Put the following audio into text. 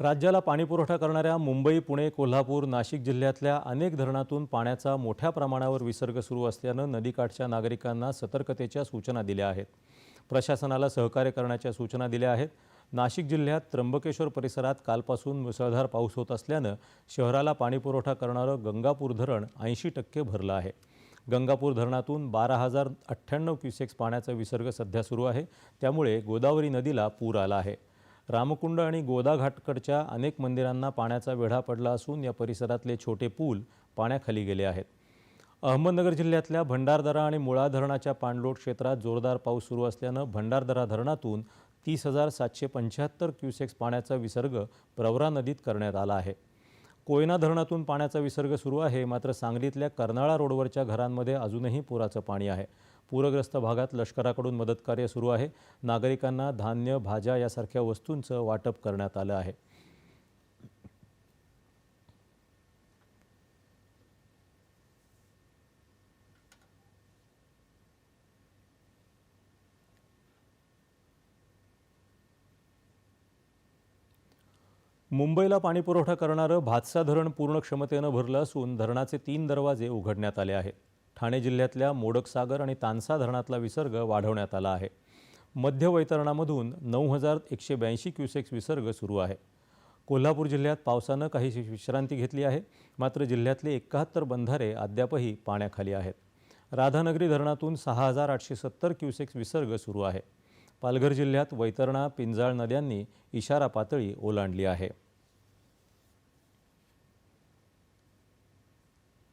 राज्याला पाणीपुरवठा करणाऱ्या मुंबई पुणे कोल्हापूर नाशिक जिल्ह्यातल्या अनेक धरणातून पाण्याचा मोठ्या प्रमाणावर विसर्ग सुरू असल्यानं नदीकाठच्या नागरिकांना सतर्कतेच्या सूचना दिल्या आहेत. प्रशासनाला सहकार्य करण्याच्या सूचना दिल्या आहेत. नाशिक जिल्ह्यात त्र्यंबकेश्वर परिसरात कालपासून मुसळधार पाऊस होत असल्यानं शहराला पाणीपुरवठा करणारं गंगापूर धरण ऐंशी टक्के भरलं आहे. गंगापूर धरणातून बारा हजार अठ्ठ्याण्णव क्युसेक्स पाण्याचा विसर्ग सध्या सुरू आहे. त्यामुळे गोदावरी नदीला पूर आला आहे. रामकुंड आणि गोदाघाटकडच्या अनेक मंदिरांना पाण्याचा वेढा पडला असून या परिसरातले छोटे पूल पाण्याखाली गेले आहेत. अहमदनगर जिल्ह्यातल्या भंडारदरा आणि मुळा धरणाच्या पाणलोट क्षेत्रात जोरदार पाऊस सुरू असल्यानं भंडारदरा धरणातून तीस हजार सातशे पंच्याहत्तर क्युसेक्स पाण्याचा विसर्ग प्रवरा नदीत करण्यात आला आहे. कोयना धरणातून पाण्याचा विसर्ग सुरू आहे मात्र सांगलीतल्या कर्नाळा रोडवरच्या घरांमध्ये अजूनही पुराचं पाणी आहे. पूरग्रस्त भागात लष्कराकडून मदत कार्य सुरू आहे. नागरिकांना धान्य भाज्या यासारख्या वस्तूंचं वाटप करण्यात आलं आहे. मुंबईला पाणीपुरवठा करणारं भातसा धरण पूर्ण क्षमतेनं भरलं असून धरणाचे तीन दरवाजे उघडण्यात आले आहेत. ठाणे जिल्ह्यातल्या मोडकसागर आणि तानसा धरणातला विसर्ग वाढवण्यात आला आहे. मध्य वैतरणामधून नऊ हजार एकशे ब्याऐंशी क्युसेक्स विसर्ग सुरू आहे. कोल्हापूर जिल्ह्यात पावसानं काही विश्रांती घेतली आहे मात्र जिल्ह्यातले एकाहत्तर बंधारे अद्यापही पाण्याखाली आहेत. राधानगरी धरणातून सहा हजार आठशे सत्तर क्युसेक्स विसर्ग सुरू आहे. पालघर जिल्ह्यात वैतरणा पिंजाळ नद्यांनी इशारा पातळी ओलांडली आहे.